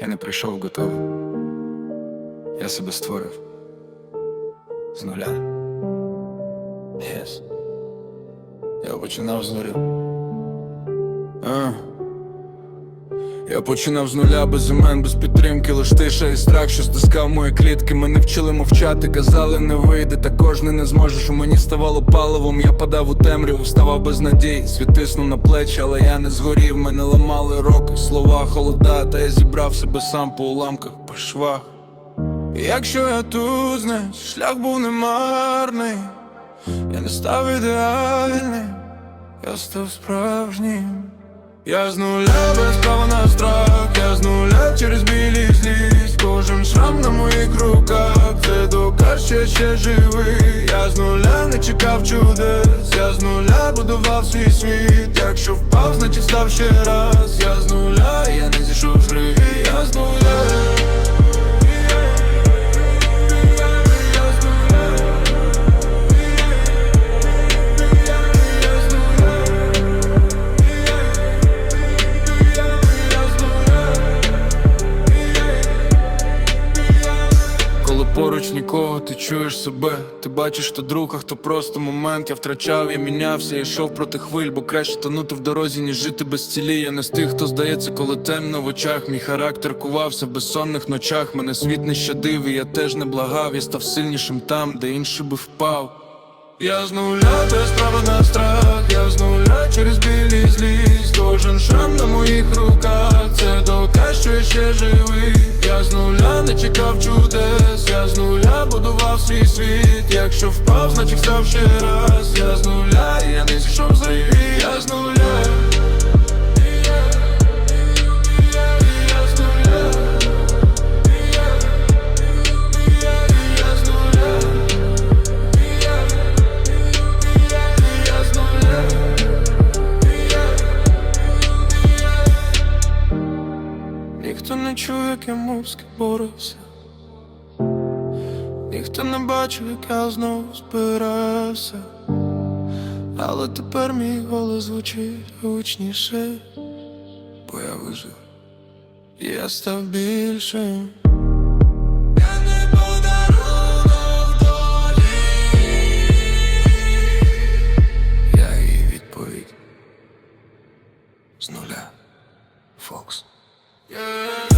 Я не прийшов готовий. Я себе створив з нуля. Yes. Я починав з нуля. А. Я починав з нуля без імен, без підтримки, лиш тиша і страх, що стискав мої клітки. Мене вчили мовчати, казали, не вийде, також не, не зможеш. У мені ставало паливом, я падав у темряву, вставав без надій, світ тиснув на плечі, але я не згорів. Мене ламали роки, слова, холода, та я зібрав себе сам по уламках, по швах. Якщо я тут, знаєш, шлях був немарний, я не став ідеальним, я став справжнім. Я з нуля без права на страх, я з нуля через білі злість. Кожен шрам на моїх руках, це доказ, що ще живий. Я з нуля не чекав чудес, я з нуля будував свій світ. Якщо впав, значить став ще раз. Я з нуля, я не зійшов живий, я з Поруч нікого, ти чуєш себе, ти бачиш, хто друг, а хто просто момент. Я втрачав, я мінявся, я йшов проти хвиль, бо краще тонути в дорозі, ніж жити без цілі. Я не з тих, хто здається, коли темно в очах. Мій характер кувався в безсонних ночах. Мене світ не щадив, і я теж не благав. Я став сильнішим там, де інший би впав. Я з нуля без права на страх, я з нуля через білі злість Кожен шрам на моїх руках, це доказ, що я ще живий Я з нуля не чекав нуля будував свій світ. Якщо впав, значить став ще раз. Я з нуля, я не зійшов за нуля Я з нуля. Ніхто не чує, як я мовськи боровся Ніхто не бачив, як я знову збирався Але тепер мій голос звучить гучніше Бо я вижив І я став більшим Я не подарунок долі Я її відповідь з нуля Фокс. Yeah.